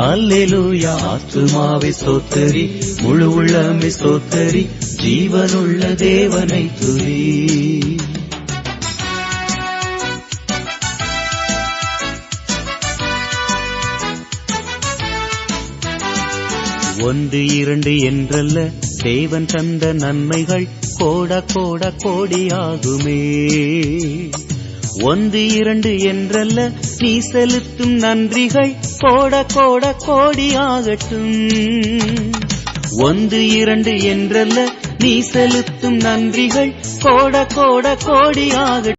அல்லேலூயா. ஆத்துமாவை சோத்தரி முழு உள்ளமே சோத்தரி ஜீவனுள்ள தேவனை துரி ஒன்று இரண்டு என்றல்ல தேவன் தந்த நன்மைகள் கோட கோட கோடியாகுமே. ஒன்று இரண்டு என்றல்ல நீ செலுத்தும் நன்றிகள் கோட கோட கோடியாகட்டும். ஒன்று இரண்டு என்றல்ல நீ செலுத்தும் நன்றிகள் கோட கோட கோடியாகட்டும்.